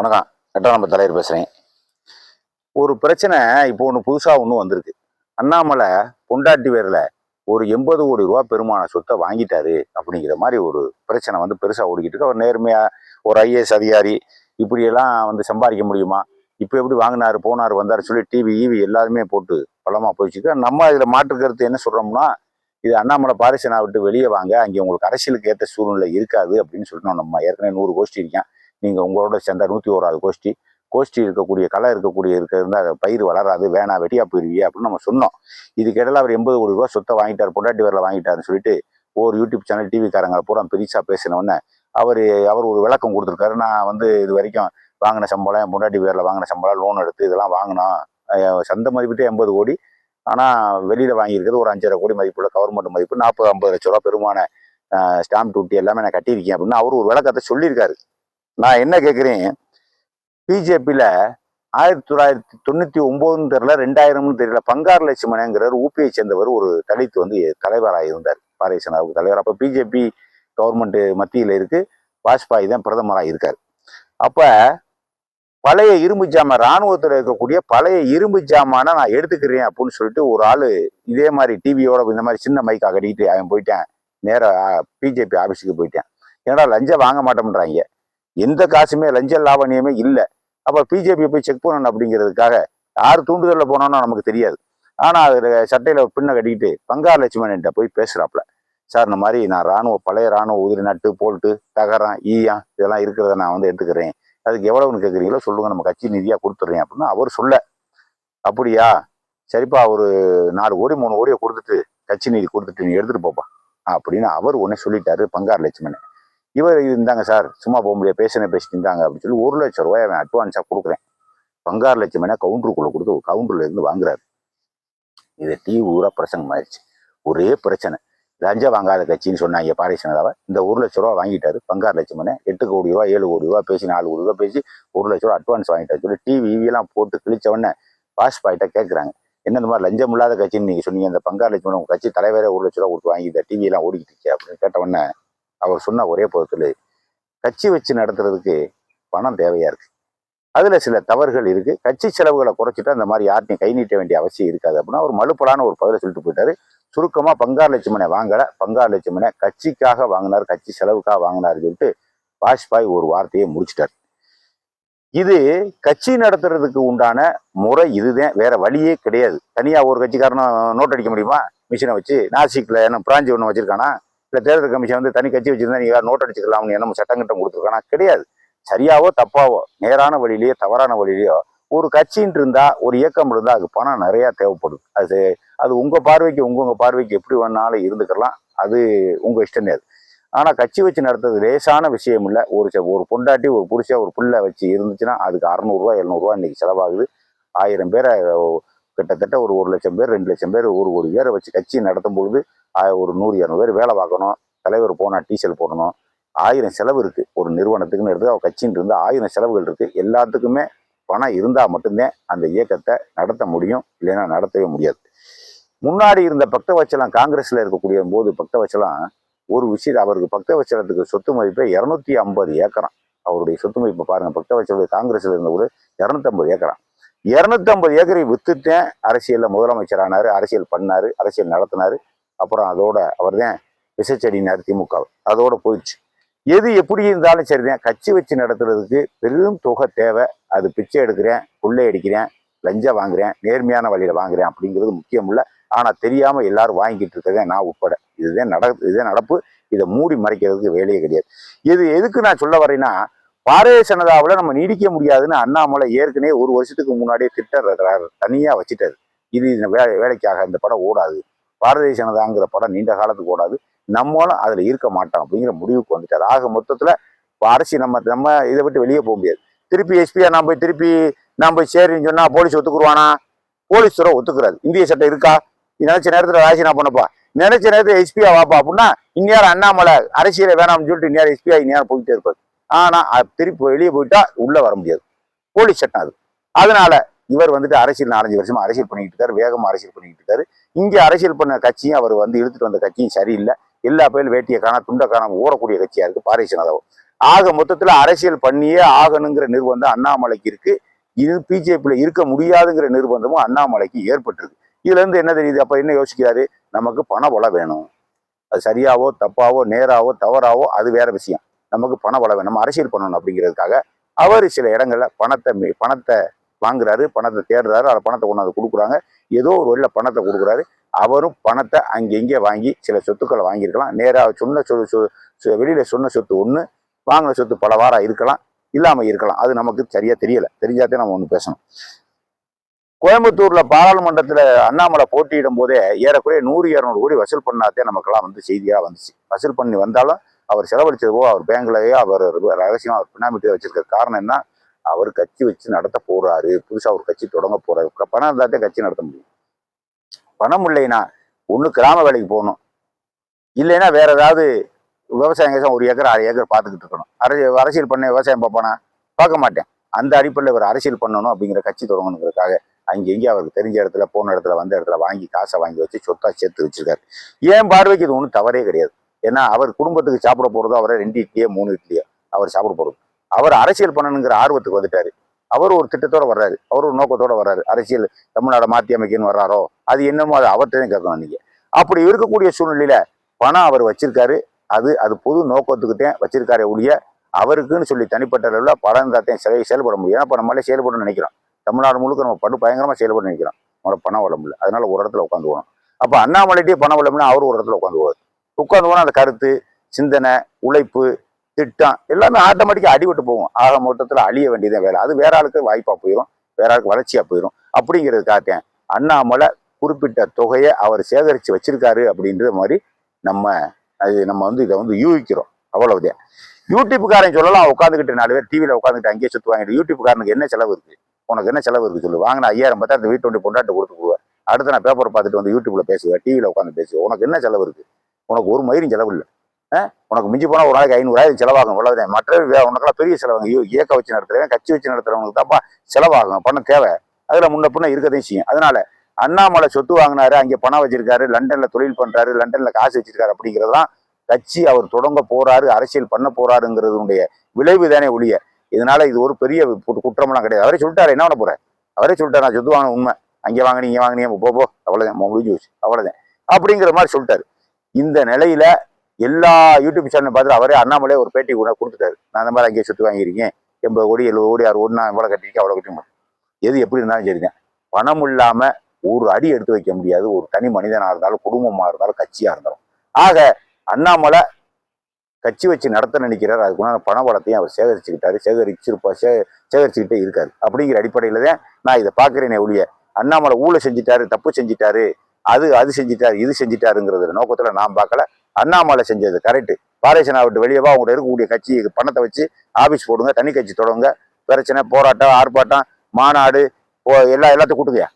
வணக்கம். கட்டாளம்ப தலைவர் பேசுகிறேன் ஒரு பிரச்சனை இப்போ ஒன்று புதுசாக ஒன்று வந்திருக்கு. அண்ணாமலை பொண்டாட்டி பேரில் ஒரு எண்பது கோடி ரூபா பெருமான சொத்தை வாங்கிட்டாரு அப்படிங்கிற மாதிரி ஒரு பிரச்சனை வந்து பெருசாக ஓடிக்கிட்டு இருக்கு. அவர் நேர்மையாக ஒரு ஐஏஎஸ் அதிகாரி இப்படியெல்லாம் வந்து சம்பாதிக்க முடியுமா? இப்போ எப்படி வாங்கினார் போனார் வந்தார் சொல்லி டிவி ஈவி எல்லாருமே போட்டு பலமாக போயிடுச்சு நம்ம இதில் மாற்றுக்கருத்து என்ன சொல்கிறோம்னா இது அண்ணாமலை பாரிசனா விட்டு வெளியே வாங்க அங்கே உங்களுக்கு அரசியலுக்கு ஏற்ற சூழ்நிலை இருக்காது அப்படின்னு சொல்லணும் நம்ம ஏற்கனவே நூறு கோஷ்டி இருக்கேன். நீங்கள் உங்களோட சேர்ந்த நூற்றி ஓராது கோஷ்டி. கோஷ்டி இருக்கக்கூடிய களை இருக்கக்கூடிய இருக்க இருந்தால் பயிர் வளராது வேணா வெட்டியா போயிருவியே அப்படின்னு நம்ம சொன்னோம். இதுக்கிடையில் அவர் எண்பது கோடி ரூபா சொத்தை வாங்கிட்டார் பொண்டாட்டி வேரில் வாங்கிட்டாருன்னு சொல்லிட்டு ஒரு யூடியூப் சேனல் டிவிக்காரங்க பூரா பெருசாக பேசினவுடனே அவர் அவர் ஒரு விளக்கம் கொடுத்துருக்காரு. நான் வந்து இது வரைக்கும் வாங்கின சம்பளம் என் பொண்டாட்டி பேரில் வாங்கின சம்பளம் லோன் எடுத்து இதெல்லாம் வாங்கினோம். அஹ் சந்தை மதிப்பிட்டே எண்பது கோடி. ஆனால் வெளியில் வாங்கியிருக்கிறது ஒரு அஞ்சரை கோடி மதிப்புள்ள கவர்மெண்ட் மதிப்பு நாற்பது ஐம்பது லட்ச ரூபா பெருமான ஸ்டாம்ப் டூட்டி எல்லாமே நான் கட்டியிருக்கேன் அப்படின்னு அவர் ஒரு விளக்கத்தை சொல்லியிருக்காரு. நான் என்ன கேட்குறேன் பிஜேபியில் ஆயிரத்தி தொள்ளாயிரத்தி தொண்ணூற்றி ஒம்போதுன்னு தெரியல ரெண்டாயிரம்னு தெரியல பங்கார் லட்சுமணங்கிறவர் ஊபியை சேர்ந்தவர் ஒரு தலைத்து வந்து தலைவராக இருந்தார். பாரதேசனாவுக்கு தலைவர். அப்போ பிஜேபி கவர்மெண்ட்டு மத்தியில் இருக்குது வாஜ்பாய் தான் பிரதமராக இருக்கார். அப்போ பழைய இரும்பு ஜாமான் ராணுவத்தில் இருக்கக்கூடிய பழைய இரும்பு ஜாமானை நான் எடுத்துக்கிறேன் அப்படின்னு சொல்லிட்டு ஒரு ஆள் இதே மாதிரி டிவியோட இந்த மாதிரி சின்ன மைக்காக கட்டிக்கிட்டு அவன் போயிட்டேன். நேராக பிஜேபி ஆஃபீஸுக்கு போயிட்டேன். ஏன்னா லஞ்சம் வாங்க மாட்டோம்ன்றாங்க. எந்த காசுமே லஞ்ச லாவணியமே இல்லை. அப்போ பிஜேபி போய் செக் பண்ணணும் அப்படிங்கிறதுக்காக யார் தூண்டுதலில் போனோம்னா நமக்கு தெரியாது. ஆனால் அதில் சட்டையில் பின்ன பின்னை கட்டிக்கிட்டு பங்கார் லட்சுமணன்ட்ட போய் பேசுகிறாப்புல சார் இந்த மாதிரி நான் ராணுவ பழைய ராணுவ உதிரி நட்டு போல்ட்டு தகரம் ஈயம் இதெல்லாம் இருக்கிறத நான் வந்து எடுத்துக்கிறேன். அதுக்கு எவ்வளவுன்னு கேட்குறீங்களோ சொல்லுங்கள் நம்ம கட்சி நிதியாக கொடுத்துட்றேன் அப்படின்னு அவர் சொல்ல. அப்படியா? சரிப்பா ஒரு நாலு கோடி மூணு கோடியை கொடுத்துட்டு கட்சி நிதி கொடுத்துட்டு நீ எடுத்துகிட்டு போப்பா. அப்படின்னு அவர் உடனே சொல்லிட்டாரு பங்கார் லட்சுமணன் இவர் இது இருந்தாங்க சார். சும்மா போக முடியாது. பேசின பேசிட்டு இருந்தாங்க அப்படின்னு சொல்லி ஒரு லட்சம் ரூபாய் அவன் அட்வான்ஸாக கொடுக்குறேன். பங்கார் என்ன கவுண்டருக்குள்ளே கொடுத்து ஒரு இருந்து வாங்குறாரு. இது டீ ஊரா பிரசங்கம் ஆயிடுச்சு. ஒரே பிரச்சனை. லஞ்சம் வாங்காத கட்சின்னு சொன்னாங்க பாரிசனதாவை இந்த ஒரு லட்ச ரூபா வாங்கிட்டாரு. பங்காறு லட்சம் என்ன எட்டு கோடி ரூபா ஏழு கோடி ரூபா பேசி நாலு கோடி ரூபா பேசி ஒரு லட்ச ரூபா அட்வான்ஸ் வாங்கிட்டாரு சொல்லி டிவி எல்லாம் போட்டு கிழிச்ச உடனே பாஸ் பாயிட்டா கேட்குறாங்க என்ன இந்த மாதிரி லஞ்சம் இல்லாத கட்சின்னு நீங்கள் சொன்னீங்க. இந்த பங்காறு லட்சம் உங்கள் கட்சி தலைவரே ஒரு லட்ச ரூபா கொடுத்து வாங்கி இந்த டிவி எல்லாம் ஓடிக்கிட்டு இருக்கே அப்படின்னு கேட்ட உடனே அவர் சொன்ன ஒரே பதத்தில் கட்சி வச்சு நடத்துறதுக்கு பணம் தேவையாக இருக்கு. அதில் சில தவறுகள் இருக்கு. கட்சி செலவுகளை குறைச்சிட்டு அந்த மாதிரி யார்ட்டையும் கை நீட்ட வேண்டிய அவசியம் இருக்காது அப்படின்னா ஒரு மலுப்பலான ஒரு பதிலை சொல்லிட்டு போயிட்டாரு. சுருக்கமாக பங்கார் லட்சுமணை வாங்கலை. பங்கார் லட்சுமணை கட்சிக்காக வாங்கினார் கட்சி செலவுக்காக வாங்கினார் சொல்லிட்டு வாஜ்பாய் ஒரு வார்த்தையை முடிச்சிட்டார். இது கட்சி நடத்துறதுக்கு உண்டான முறை இதுதான் வேற வழியே கிடையாது. தனியாக ஒரு கட்சிக்காரனும் நோட் அடிக்க முடியுமா? மிஷினை வச்சு நாசிக்கில் என்ன பிராஞ்சி ஒன்று வச்சிருக்கானா? இல்லை தேர்தல் கமிஷன் வந்து தனி கட்சி வச்சிருந்தா நீங்கள் நோட் அடிச்சுக்கலாம்னு என்ன சட்டங்கிட்டம் கொடுத்துருக்கானா. கிடையாது. சரியாவோ தப்பாவோ நேரான வழியிலேயோ தவறான வழியிலேயோ ஒரு கட்சின்னு இருந்தால் ஒரு இயக்கம் இருந்தால் அதுக்கு பணம் நிறையா தேவைப்படும். அது அது உங்கள் பார்வைக்கு உங்கள் உங்கள் பார்வைக்கு எப்படி வேணாலும் இருந்துக்கலாம். அது உங்கள் இஷ்டம் அது ஆனால் கட்சி வச்சு நடத்துறது லேசான விஷயம் இல்லை. ஒரு ஒரு பொண்டாட்டி ஒரு புருஷன் ஒரு பிள்ளை வச்சு இருந்துச்சுன்னா அதுக்கு அறநூறுவா எழுநூறுவா இன்னைக்கு செலவாகுது. ஆயிரம் பேரை கிட்டத்தட்ட ஒரு ஒரு லட்சம் பேர் ரெண்டு லட்சம் பேர் ஒரு ஒரு பேரை வச்சு கட்சி நடத்தும் பொழுது ஒரு நூறு இரநூறு பேர் வேலை பார்க்கணும். தலைவர் போனால் டீசல் போடணும். ஆயிரம் செலவு இருக்குது ஒரு நிறுவனத்துக்குன்னு எடுத்து அவள் கட்சின்னு இருந்து ஆயிரம் செலவுகள் இருக்குது எல்லாத்துக்குமே பணம் இருந்தால் மட்டும்தான் அந்த இயக்கத்தை நடத்த முடியும். இல்லைன்னா நடத்தவே முடியாது. முன்னாடி இருந்த பக்தவச்சலம் காங்கிரஸில் இருக்கக்கூடிய போது பக்தவச்சலம் ஒரு விஷயம் அவருக்கு பக்தவச்சலத்துக்கு சொத்து மதிப்பை இரநூத்தி ஐம்பது ஏக்கரம். அவருடைய சொத்து மதிப்பு பாருங்க. பக்தவச்சலுடைய இருந்த இருந்தவர் இரநூத்தம்பது ஏக்கரம். இரநூத்தம்பது ஏக்கரை வித்துட்டேன். அரசியலில் முதலமைச்சரானார் அரசியல் பண்ணார் அரசியல் நடத்தினார். அப்புறம் அதோட அவர் தான் விசைச்செடினார் திமுக அதோட போயிடுச்சு. எது எப்படி இருந்தாலும் சரிதான். கட்சி வச்சு நடத்துறதுக்கு பெரும் தொகை தேவை. அது பிச்சை எடுக்கிறேன் புள்ளை அடிக்கிறேன் லஞ்சம் வாங்குறேன் நேர்மையான வழியில் வாங்குறேன் அப்படிங்கிறது முக்கியம் இல்லை ஆனால் தெரியாமல் எல்லாரும் வாங்கிட்டு இருக்கதே நான் உட்பட. இதுதான் நட இதுதான் நடப்பு. இதை மூடி மறைக்கிறதுக்கு வேலையே கிடையாது. இது எதுக்கு நான் சொல்ல வரேன்னா பாரதிய ஜனதாவில் நம்ம நீடிக்க முடியாதுன்னு அண்ணாமலை ஏற்கனவே ஒரு வருஷத்துக்கு முன்னாடியே திட்டம் தனியாக வச்சுட்டாரு. இது இந்த வே வேலைக்காக இந்த படம் ஓடாது. பாரதிய ஜனதாங்கிற படம் நீண்ட காலத்துக்கு ஓடாது. நம்மளும் அதுல இருக்க மாட்டோம் அப்படிங்கிற முடிவுக்கு வந்துட்டார். ஆக மொத்தத்துல அரசி அரசு நம்ம நம்ம இதை விட்டு வெளியே போக முடியாது. திருப்பி எஸ்பியா நான் போய் திருப்பி நான் போய் சரின்னு சொன்னா போலீஸ் ஒத்துக்குருவானா? போலீஸ் துறை ஒத்துக்கிறாது. இந்திய சட்டம் இருக்கா? நீ நினைச்ச நேரத்துல ராஜினா பண்ணப்பா. நினைச்ச நேரத்துல எஸ்பியா வாப்பா அப்படின்னா இந்நேரம் அண்ணாமலை அரசியலை வேணாம்னு சொல்லிட்டு இந்நேரம் எஸ்பியா இந்நேரம் போயிட்டே இருப்பாரு. ஆனா திருப்பி வெளியே போயிட்டா உள்ள வர முடியாது. போலீஸ் சட்டம் அது. அதனால இவர் வந்துட்டு அரசியல் நாலஞ்சு வருஷமா அரசியல் பண்ணிக்கிட்டு இருக்காரு வேகமா அரசியல் பண்ணிக்கிட்டு இருக்காரு. இங்கே அரசியல் பண்ண கட்சியும் அவர் வந்து இழுத்துட்டு வந்த கட்சியும் சரியில்லை. எல்லா பேரும் வேட்டியை காணா துண்டை காணாம ஓடக்கூடிய கட்சியா இருக்கு பாரதிய ஜனதாவும் ஆக மொத்தத்துல அரசியல் பண்ணியே ஆகணுங்கிற நிர்பந்தம் அண்ணாமலைக்கு இருக்கு. இது பிஜேபியில இருக்க முடியாதுங்கிற நிர்பந்தமும் அண்ணாமலைக்கு ஏற்பட்டிருக்கு. இதுல இருந்து என்ன தெரியுது? அப்ப என்ன யோசிக்கிறாரு? நமக்கு பண பலம் வேணும். அது சரியாவோ தப்பாவோ நேராவோ தவறாவோ அது வேற விஷயம். நமக்கு பண பலம் வேணும். நம்ம அரசியல் பண்ணணும் அப்படிங்கிறதுக்காக அவர் சில இடங்கள்ல பணத்தை பணத்தை வாங்குறாரு பணத்தை தேடுறாரு அதை பணத்தை கொண்டாந்து கொடுக்குறாங்க. ஏதோ ஒரு வழியில் பணத்தை கொடுக்குறாரு. அவரும் பணத்தை அங்கே இங்கே வாங்கி சில சொத்துக்களை வாங்கியிருக்கலாம். நேராக சொன்ன சொ வெளியில் சொன்ன சொத்து ஒன்று வாங்கின சொத்து பல வாரம் இருக்கலாம் இல்லாமல் இருக்கலாம். அது நமக்கு சரியாக தெரியலை. தெரிஞ்சாதே நம்ம ஒன்று பேசணும். கோயம்புத்தூரில் பாராளுமன்றத்தில் அண்ணாமலை போட்டியிடும் போதே ஏறக்குறைய நூறு இரநூறு கோடி வசூல் பண்ணாதே நமக்கெல்லாம் வந்து செய்தியாக வந்துச்சு. வசூல் பண்ணி வந்தாலும் அவர் செலவழிச்சது போக அவர் பேங்க்லையோ அவர் ரகசியம் அவர் பின்னாமிட்டு வச்சிருக்க காரணம் என்ன? அவர் கட்சி வச்சு நடத்த போறாரு. புதுசா ஒரு கட்சி தொடங்க போறாரு. பணம் இருந்தாத்தே கட்சி நடத்த முடியும். பணம் இல்லைன்னா ஒண்ணு கிராம வேலைக்கு போகணும். இல்லைன்னா வேற ஏதாவது விவசாயம் கேசம் ஒரு ஏக்கர் அரை ஏக்கர் பார்த்துக்கிட்டு இருக்கணும். அரசியல் அரசியல் பண்ண விவசாயம் பார்ப்பானா? பார்க்க மாட்டேன். அந்த அடிப்படையில் இவர் அரசியல் பண்ணணும் அப்படிங்கிற கட்சி தொடங்கணுங்கிறதுக்காக அங்கே இங்கே அவருக்கு தெரிஞ்ச இடத்துல போன இடத்துல வந்த இடத்துல வாங்கி காசை வாங்கி வச்சு சொத்தா சேர்த்து வச்சிருக்காரு. ஏன் பார்வைக்கு இது ஒன்றும் தவறே கிடையாது. ஏன்னா அவர் குடும்பத்துக்கு சாப்பிட போறதோ அவரை ரெண்டு இட்லியோ மூணு இட்லியோ அவர் சாப்பிட போறது. அவர் அரசியல் பண்ணணுங்கிற ஆர்வத்துக்கு வந்துட்டாரு. அவர் ஒரு திட்டத்தோட வர்றாரு. அவர் ஒரு நோக்கத்தோட வர்றாரு. அரசியல் தமிழ்நாடு மாற்றி அமைக்கணும்னு வர்றாரோ அது என்னமோ அது அவர்கிட்ட தான் கேட்கணும் நீங்க அப்படி இருக்கக்கூடிய சூழ்நிலையில பணம் அவர் வச்சிருக்காரு. அது அது பொது நோக்கத்துக்கிட்டே வச்சிருக்காரே ஒழிய அவருக்குன்னு சொல்லி தனிப்பட்ட அளவில் பணம் இருந்தாத்தையும் சிலை செயல்பட முடியும். ஏன்னா இப்போ நம்மளே செயல்படணும்னு நினைக்கிறோம். தமிழ்நாடு முழுக்க நம்ம படு பயங்கரமாக செயல்பட நினைக்கிறோம். நம்மளோட பணம் வளம் முடியல அதனால ஒரு இடத்துல உட்காந்து போகணும் அப்போ அண்ணாமலைட்டே பணம் வளம்னா அவர் ஒரு இடத்துல உட்காந்து போவார் உட்காந்து போனால் அந்த கருத்து சிந்தனை உழைப்பு திட்டம் எல்லாமே ஆட்டோமேட்டிக்காக அடிபட்டு போகும். ஆக மொத்தத்தில் அழிய வேண்டியதே வேலை அது வேற ஆளுக்கு வாய்ப்பாக போயிடும் வேற ஆளுக்கு வளர்ச்சியாக போயிடும் அப்படிங்கிறதுக்காக அண்ணாமலை குறிப்பிட்ட தொகையை அவர் சேகரித்து வச்சிருக்காரு அப்படின்ற மாதிரி நம்ம அது நம்ம வந்து இதை வந்து யூகிக்கிறோம். அவ்வளவுதான். யூடியூப்காரன் சொல்லலாம் உட்காந்துக்கிட்டு நாலு பேர் டிவியில் உட்காந்துக்கிட்டு அங்கேயே சுத்து வாங்கிட்டு யூடியூப்காரனுக்கு என்ன செலவு இருக்குது உனக்கு என்ன செலவு இருக்குது சொல்லு. வாங்கின ஐயாயிரம் பார்த்தா அந்த வீட்டு வண்டி பொண்டாட்டு கொடுத்து போடுவேன் அடுத்து நான் பேப்பரை பார்த்துட்டு வந்து யூடியூப்பில் பேசுவேன் டிவியில் உட்காந்து பேசுவேன். உனக்கு என்ன செலவு இருக்குது உனக்கு ஒரு மயிரும் செலவு இல்லை. உனக்கு மிஞ்சி போனால் ஒரு நாளைக்கு ஐநூறாயிரம் செலவாகும் அவ்வளவுதான். மற்ற உனக்கெல்லாம் பெரிய செலவாங்க ஐயோ இயக்க வச்சு நடத்துறவன் கட்சி வச்சு நடத்துறவங்களுக்கு தான்ப்பா செலவாகும். பணம் தேவை. அதில் முன்ன பின்ன இருக்கதையும் செய்யும். அதனால அண்ணாமலை சொத்து வாங்கினாரு அங்கே பணம் வச்சிருக்காரு லண்டன்ல தொழில் பண்றாரு லண்டன்ல காசு வச்சிருக்காரு அப்படிங்கிறதெல்லாம் கட்சி அவர் தொடங்க போறாரு அரசியல் பண்ண போறாருங்கிறதுடைய விளைவு தானே ஒழிய. இதனால இது ஒரு பெரிய குற்றமெல்லாம் கிடையாது. அவரே சொல்லிட்டாரு என்ன பண்ண போறேன் அவரே சொல்லிட்டாரு நான் சொத்து வாங்கின உண்மை. அங்கே வாங்கினீங்க வாங்கினீங்க போ போ அவ்வளோதான் முடிஞ்சு போச்சு அவ்வளோதான் அப்படிங்கிற மாதிரி சொல்லிட்டாரு. இந்த நிலையில எல்லா யூடியூப் சேனல் பார்த்துட்டு அவரே அண்ணாமலே ஒரு பேட்டி கூட கொடுத்துட்டாரு. நான் அந்த மாதிரி அங்கேயே சொத்து வாங்கியிருக்கேன் எண்பது கோடி எழுபது கோடி அறுபது கோடி நான் இவ்வளோ கட்டிருக்கேன் அவ்வளோ கட்டி எது எப்படி இருந்தாலும் சரிதான் பணம் இல்லாமல் ஒரு அடி எடுத்து வைக்க முடியாது. ஒரு தனி மனிதனாக இருந்தாலும் குடும்பமாக இருந்தாலும் கட்சியாக இருந்தாலும். ஆக அண்ணாமலை கட்சி வச்சு நடத்த நினைக்கிறார். அதுக்குண்டான பண பலத்தையும் அவர் சேகரிச்சுக்கிட்டாரு. சேகரிச்சிருப்பா சே சேகரிச்சுக்கிட்டே இருக்காரு. அப்படிங்கிற அடிப்படையில் தான் நான் இதை பார்க்குறேனே ஒழிய அண்ணாமலை ஊழ செஞ்சிட்டாரு தப்பு செஞ்சிட்டாரு அது அது செஞ்சிட்டாரு இது செஞ்சிட்டாருங்கிறது நோக்கத்தில் நான் பார்க்கல. அண்ணாமலை செஞ்சது கரெக்டு பாரேசனா விட்டு வெளியே வா இருக்கக்கூடிய கட்சி பணத்தை வச்சு ஆஃபீஸ் போடுங்க தனி கட்சி தொடங்க பிரச்சனை போராட்டம் ஆர்ப்பாட்டம் மாநாடு எல்லா எல்லாத்தையும் கூட்டுங்க